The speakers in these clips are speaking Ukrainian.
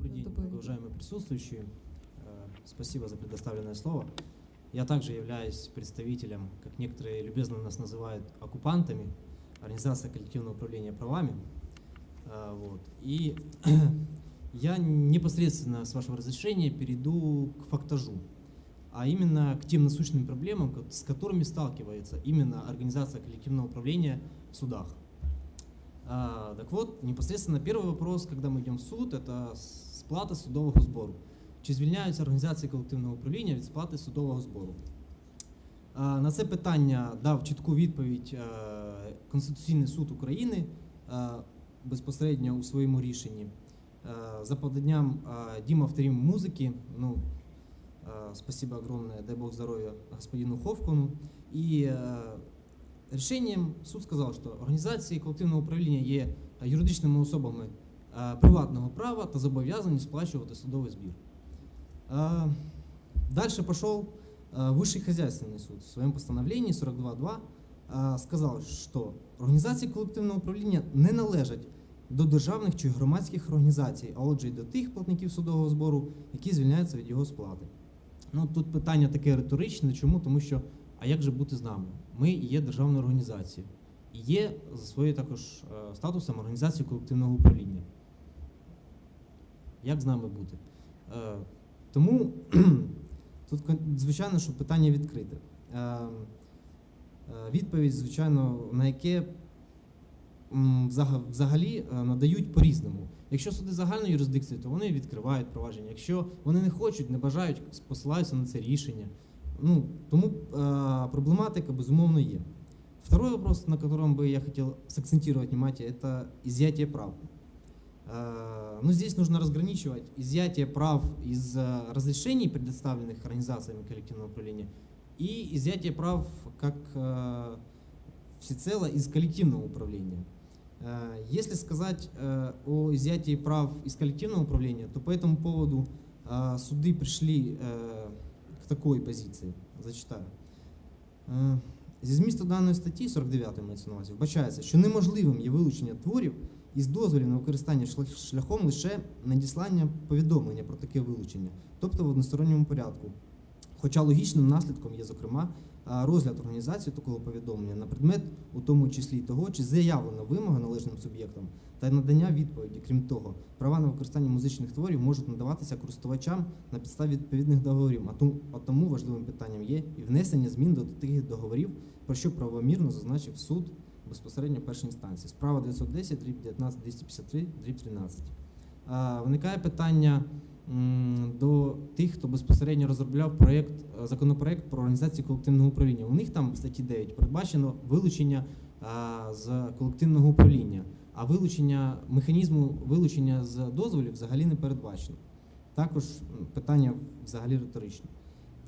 Добрый день, доповедь. уважаемые присутствующие. Э, Спасибо за предоставленное слово. Я также являюсь представителем, как некоторые любезно нас называют, оккупантами, Организация коллективного управления правами. Э, Вот. И я непосредственно, с вашего разрешения, перейду к фактажу, а именно к тем насущным проблемам, с которыми сталкивается именно Организация коллективного управления в судах. А, так вот, непосредственно первый вопрос, когда мы йдемо в суд, это сплата судового збору. Чи звільняються організації колективного управління від сплати судового збору? На це питання дав чітку відповідь е, Конституційний суд України е, безпосередньо у своєму рішенні. Е, за поданням е, Дім авторів музики, ну, спасибо огромное, дай Бог здоровья господину Ховкону. І Рішенням суд сказав, що організації колективного управління є юридичними особами приватного права та зобов'язані сплачувати судовий збір. Далі пішов е, Вищий хозяйственний суд в своєму постановленні 42.2 е, сказав, що організації колективного управління не належать до державних чи громадських організацій, а отже й до тих платників судового збору, які звільняються від його сплати. Ну тут питання таке риторичне. Чому? Тому що а як же бути з нами? Ми є державною організацією і є за своєю також е, статусом організації колективного управління Як з нами бути? Е, Тому тут, кон- звичайно, що питання відкрите. Е, е, Відповідь, звичайно, на яке м, взага- взагалі е, надають по-різному. Якщо суди загальної юрисдикції, то вони відкривають провадження. Якщо вони не хочуть, не бажають, посилаються на це рішення. Ну, тому е, проблематика, безумовно, є. Второй вопрос, на котором бы я хотел сакцентировать внимание, это изъятие прав. Э, Ну, здесь нужно разграничивать изъятие прав из э, разрешений, предоставленных организациями коллективного управления, и изъятие прав как э, всецело из коллективного управления. Э, Если сказать э, о изъятии прав из коллективного управления, то по этому поводу э, суды пришли э, к такой позиции. Зачитаю. Е, Зі змісту даної статті 49 мається на увазі, вбачається, що неможливим є вилучення творів із дозволів на використання шляхом лише надіслання повідомлення про таке вилучення, тобто в односторонньому порядку. Хоча логічним наслідком є, зокрема, розгляд організації такого повідомлення на предмет, у тому числі й того, чи заявлена вимога належним суб'єктам та надання відповіді. Крім того, права на використання музичних творів можуть надаватися користувачам на підставі відповідних договорів. А тому, важливим питанням є і внесення змін до таких договорів, про що правомірно зазначив суд безпосередньо першої інстанції. Справа 910, дріб 19, 253, дріб 13. Виникає питання до тих, хто безпосередньо розробляв проєкт, е, законопроект про організацію колективного управління. У них там в статті 9 передбачено вилучення з колективного управління, а вилучення механізму вилучення з дозволів взагалі не передбачено. Також питання взагалі риторичне.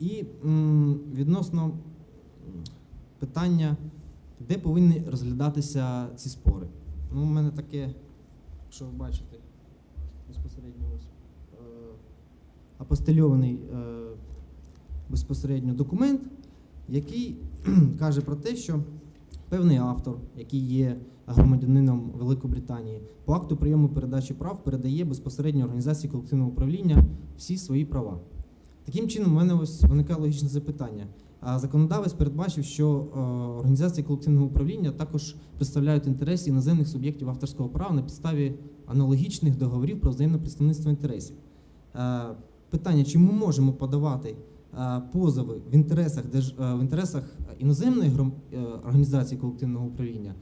І м, відносно питання, де повинні розглядатися ці спори. Ну, у мене таке, якщо ви бачите, безпосередньо ось е, апостельований е, безпосередньо документ, який каже про те, що певний автор, який є громадянином Великобританії, по акту прийому передачі прав передає безпосередньо організації колективного управління всі свої права. Таким чином, у мене ось виникає логічне запитання. Законодавець передбачив, що е, організації колективного управління також представляють інтереси іноземних суб'єктів авторського права на підставі аналогічних договорів про взаємне представництво інтересів. Е, питання, чи ми можемо подавати е, позови в інтересах, в інтересах іноземної організації колективного управління,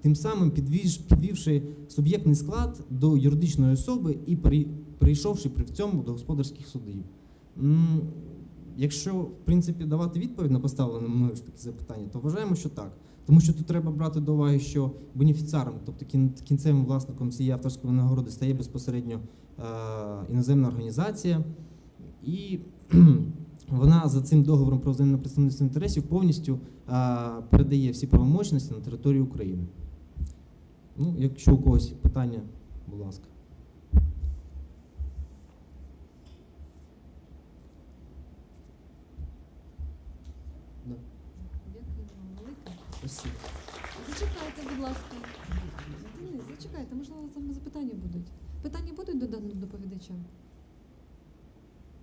тим самим підвівши суб'єктний склад до юридичної особи і при- прийшовши при цьому до господарських судів. Якщо в принципі давати відповідь на поставлене мною ж такі запитання, то вважаємо, що так. Тому що тут треба брати до уваги, що бенефіціаром, тобто кінцевим власником цієї авторської нагороди стає безпосередньо е, іноземна організація, і вона за цим договором про взаємне представництво інтересів повністю е, передає всі правомочності на територію України. Ну, якщо у когось питання, будь ласка. Спасибо. Зачекайте, будь ласка. Денис, зачекайте, можливо, там запитання будуть. Питання будуть до даного доповідача?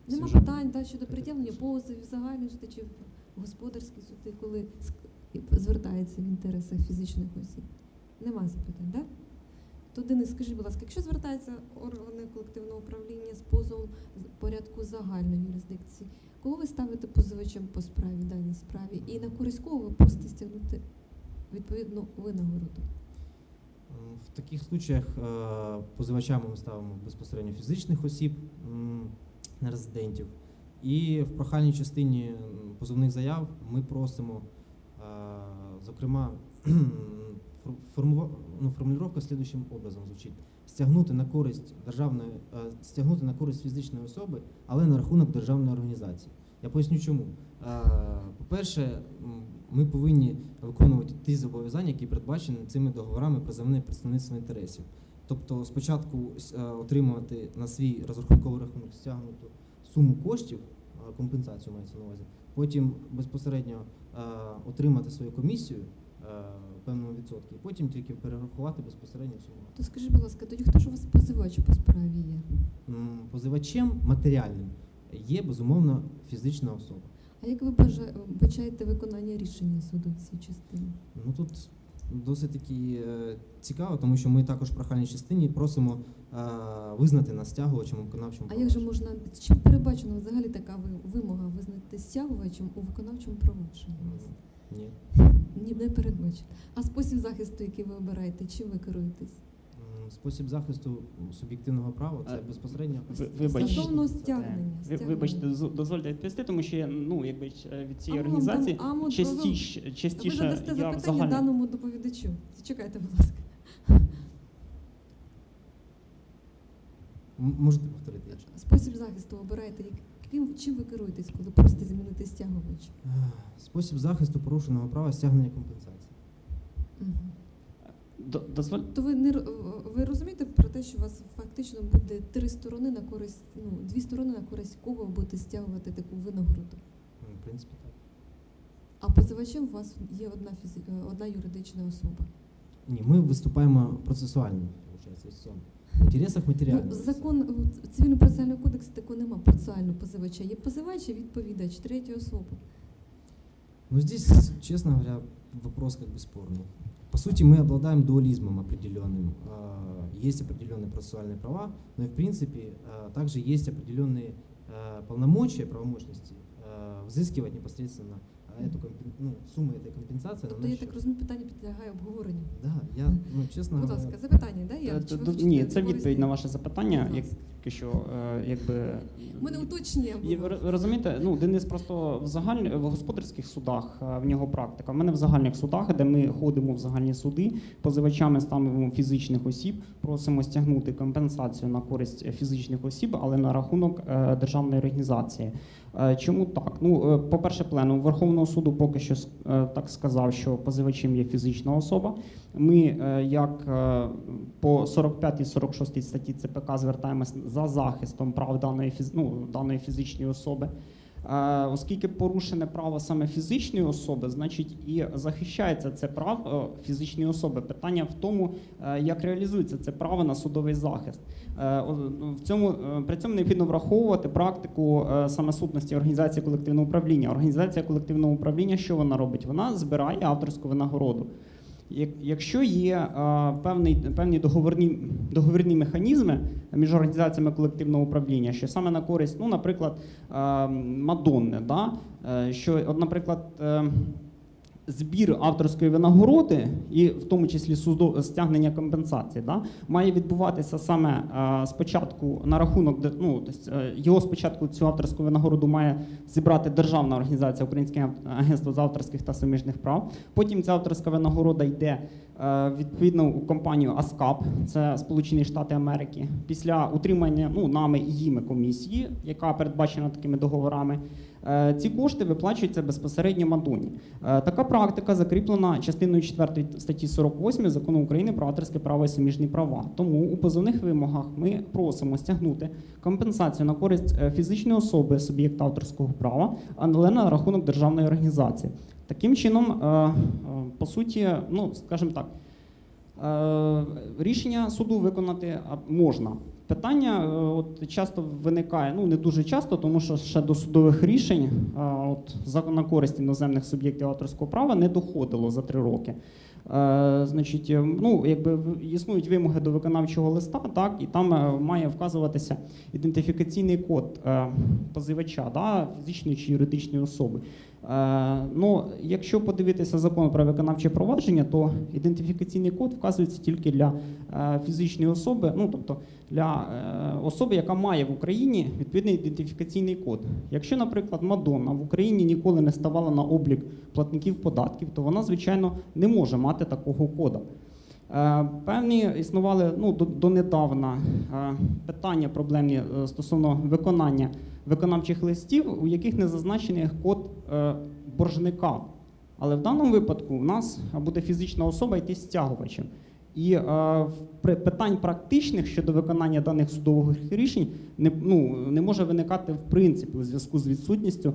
Нема питань да, щодо пред'явлення позовів, загальної суди чи господарські суди, коли звертається в інтересах фізичних осіб. Нема запитань, так? То Денис, скажіть, будь ласка, якщо звертаються органи колективного управління з позовом порядку загальної юрисдикції, кого ви ставите позивачем по справі, даній справі, і на користь кого ви просите стягнути відповідну винагороду? В таких случаях е, позивачами ми ставимо безпосередньо фізичних осіб, нерезидентів. І в прохальній частині позовних заяв ми просимо, е, зокрема, ну, формулювання слідуючим образом звучить: стягнути на користь державної, е, стягнути на користь фізичної особи, але на рахунок державної організації. Я поясню чому. Е, По-перше, ми повинні виконувати ті зобов'язання, які передбачені цими договорами про взаємне представництво інтересів. Тобто спочатку е, отримувати на свій розрахунковий рахунок стягнуту суму коштів, компенсацію мається на увазі, потім безпосередньо отримати свою комісію е, певному відсотку, і потім тільки перерахувати безпосередньо суму. То скажіть, будь ласка, тоді хто ж у вас позивач по справі є? Позивачем матеріальним є безумовно фізична особа. А як ви бачаєте виконання рішення суду в цій частині? Ну тут досить таки е, цікаво, тому що ми також в прохальній частині просимо е, визнати нас стягувачем у виконавчому А як же можна чим передбачена взагалі така вимога визнати стягувачем у виконавчому провадженні? Ні. Ні, не передбачено. А спосіб захисту, який ви обираєте, чим ви керуєтесь? Спосіб захисту суб'єктивного права це А, безпосередньо ви- вибач- Стосовно стягнення. Ви, стягнення. вибачте, доз- дозвольте відповісти, тому що я ну якби е, від цієї А організації там- а частіше, Ви частіше задасте я запитання загальному даному доповідачу. Зачекайте, будь ласка. М- можете повторити. якщо? Спосіб захисту обираєте, яким чим ви керуєтесь, коли просите змінити стягувач? Е, Спосіб захисту порушеного права стягнення компенсації. Дозволь. То ви не ви розумієте про те, що у вас фактично буде три сторони на користь, ну дві сторони на користь кого ви будете стягувати таку винагороду? М, В принципі, так. А позивачем у вас є одна фізі... е, одна юридична особа. Ні, ми виступаємо процесуально, виходить. В інтересах. Ну, закон е, цивільно-процесуального кодексу такого нема процесуального позивача. Є позивач і відповідач, третя особа. Ну, здесь, честно говоря, вопрос как бы спорный. По сути, мы обладаем дуализмом определенным. А, Есть определенные процессуальные права, но и в принципе а, также есть определенные а, полномочия, правомощности а, взыскивать непосредственно а, эту компен- ну, сумму этой компенсации. на Тобто, я наш так счет. розумію, питання підлягає обговоренню. Да, я, ну, чесно Будь говоря, ласка, запитання, да? Я, Е, чи ви д- хочете Ні, це відповісти? відповідь на ваше запитання, Будь як ласка. тільки що е, якби У мене уточнення Є, було. ви ви розумієте, ну Денис просто в загальні в господарських судах е, в нього практика. В мене в загальних судах, де ми ходимо в загальні суди, позивачами ставимо фізичних осіб, просимо стягнути компенсацію на користь фізичних осіб, але на рахунок е, державної організації. Чому так? Ну, по-перше, пленум Верховного суду поки що так сказав, що позивачем є фізична особа. Ми, е, як е, по 45 46 статті ЦПК, звертаємось за захистом прав даної ну, даної фізичної особи. Е, Оскільки порушене право саме фізичної особи, значить і захищається це право фізичної особи. Питання в тому, як реалізується це право на судовий захист. Е, В цьому при цьому необхідно враховувати практику е, саме сутності організації колективного управління. Організація колективного управління, що вона робить? Вона збирає авторську винагороду. Як- Якщо є е, певний, певні договорні, договірні механізми між організаціями колективного управління, що саме на користь, ну, наприклад, е, Мадонни, да? е, що, от, наприклад, збір авторської винагороди, і в тому числі стягнення компенсації, да, має відбуватися саме е, спочатку на рахунок, ну, тобто, е, його спочатку цю авторську винагороду має зібрати державна організація Українське агентство з авторських та суміжних прав. Потім ця авторська винагорода йде е, відповідно у компанію АСКАП, це Сполучені Штати Америки. Після утримання ну, нами і їми комісії, яка передбачена такими договорами, ці кошти виплачуються безпосередньо Мадоні. Е, Така практика закріплена частиною 4 статті 48 закону України про авторське право і суміжні права. Тому у позовних вимогах ми просимо стягнути компенсацію на користь е, фізичної особи суб'єкта авторського права, але на рахунок державної організації. Таким чином, е, е, по суті, ну скажімо так. Е, Рішення суду виконати можна. Питання е, от, часто виникає, ну не дуже часто, тому що ще до судових рішень е, от, на користь іноземних суб'єктів авторського права не доходило за три роки. Е, значить, е, ну, якби існують вимоги до виконавчого листа, так, і там має вказуватися ідентифікаційний код е, позивача, да, фізичної чи юридичної особи. Е, ну, якщо подивитися закон про виконавче провадження, то ідентифікаційний код вказується тільки для е, фізичної особи, ну тобто для е, особи, яка має в Україні відповідний ідентифікаційний код. Якщо, наприклад, Мадонна в Україні ніколи не ставала на облік платників податків, то вона, звичайно, не може мати такого кода. Е, Певні існували ну, до- донедавна е, питання проблемні е, стосовно виконання виконавчих листів, у яких не зазначений код боржника. Але в даному випадку у нас буде фізична особа йти стягувачем. І е, при- питань практичних щодо виконання даних судових рішень не, ну, не може виникати в принципі у зв'язку з відсутністю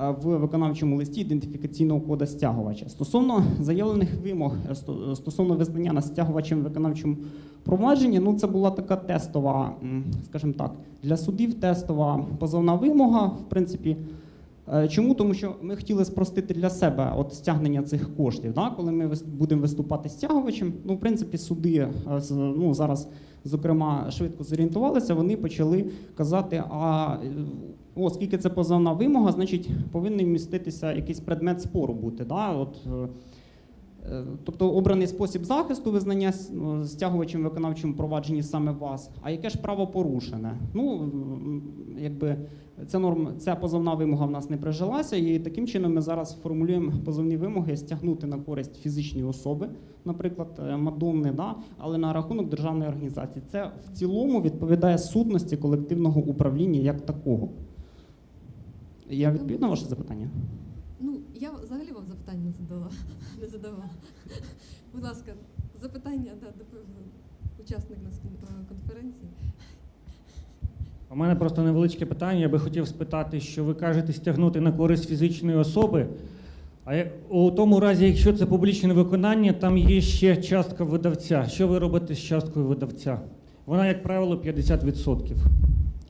е, в виконавчому листі ідентифікаційного кода стягувача. Стосовно заявлених вимог е, стосовно визнання на стягувачем виконавчому провадженні, ну це була така тестова, скажімо так, для судів тестова позовна вимога. В принципі, Е, Чому? Тому що ми хотіли спростити для себе от стягнення цих коштів. Да? Коли ми будемо виступати стягувачем, ну, в принципі, суди е, ну, зараз, зокрема, швидко зорієнтувалися, вони почали казати, а е, оскільки це позовна вимога, значить повинен міститися якийсь предмет спору бути. Да? От, е, Е, Тобто обраний спосіб захисту визнання ну, стягувачем в виконавчому провадженні саме вас. А яке ж право порушене? Ну якби ця норма, ця позовна вимога в нас не прижилася, і таким чином ми зараз формулюємо позовні вимоги стягнути на користь фізичної особи, наприклад, е, Мадонни, да, але на рахунок державної організації. Це в цілому відповідає сутності колективного управління як такого. Я відповів на ваше запитання? Ну, я взагалі вам не задала. Не задавала. Будь ласка, запитання да, до учасник нас е, конференції. У мене просто невеличке питання. Я би хотів спитати, що ви кажете стягнути на користь фізичної особи. А у тому разі, якщо це публічне виконання, там є ще частка видавця. Що ви робите з часткою видавця? Вона, як правило, 50%.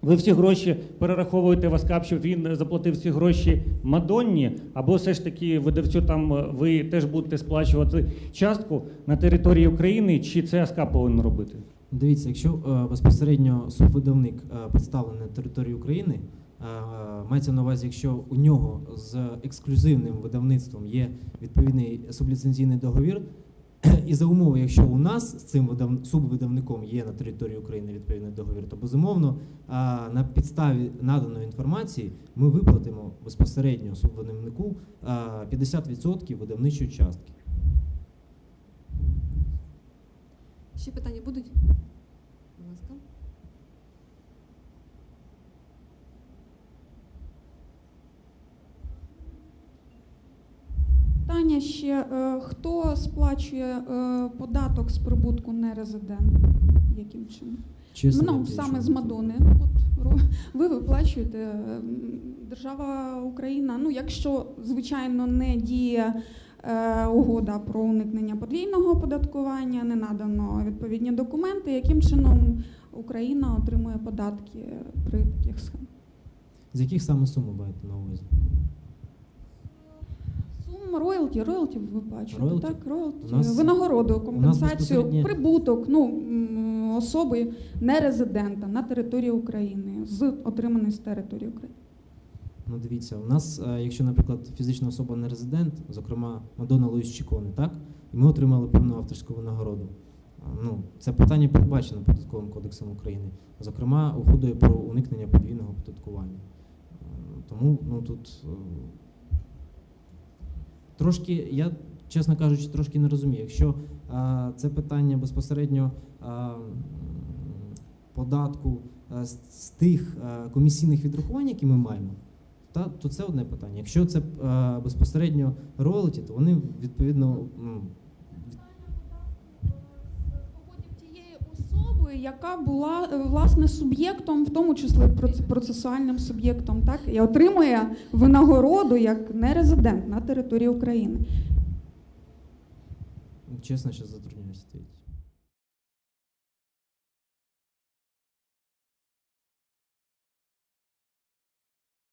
Ви всі гроші перераховуєте в Аскап, щоб він заплатив ці гроші Мадонні, або все ж таки видавцю там е, ви теж будете сплачувати частку на території України, чи це Аскап повинен робити? Дивіться, якщо е, безпосередньо субвидавник е, представлений на території України, е, мається на увазі, якщо у нього з ексклюзивним видавництвом є відповідний субліцензійний договір, і за умови, якщо у нас з цим субвидавником є на території України відповідний договір, то безумовно на підставі наданої інформації ми виплатимо безпосередньо субвидавнику е, 50% видавничої частки. Ще питання будуть? Будь ласка. Питання ще, е, хто сплачує е, податок з прибутку нерезидент? Яким чином? Чесно, ну, саме з Мадони. От, ви виплачуєте держава Україна. Ну, якщо, звичайно, не діє е, угода про уникнення подвійного оподаткування, не надано відповідні документи, яким чином Україна отримує податки при таких схемах? З яких саме сум ви маєте на увазі? Сум роялті, роялті ви виплачуєте, Роялті? так? Роялті, нас- винагороду, компенсацію, безпосередньо- прибуток ну, особи нерезидента на території України з отриманої з території України. Ну, дивіться, у нас, е, якщо, наприклад, фізична особа не резидент, зокрема Мадонна Луїс Чіконе, так? І ми отримали певну авторську винагороду. Ну, це питання передбачено податковим кодексом України, зокрема, угодою про уникнення подвійного оподаткування. Е, Тому ну, тут е, трошки, я, чесно кажучи, трошки не розумію. Якщо е, це питання безпосередньо е, податку е, з, з тих е, комісійних відрахувань, які ми маємо, та, то це одне питання. Якщо це е, безпосередньо роялті, то вони відповідно яка була е, власне суб'єктом, в тому числі процесуальним суб'єктом, так і отримує винагороду як нерезидент на території України. чесно, що затрудняюся відповідь.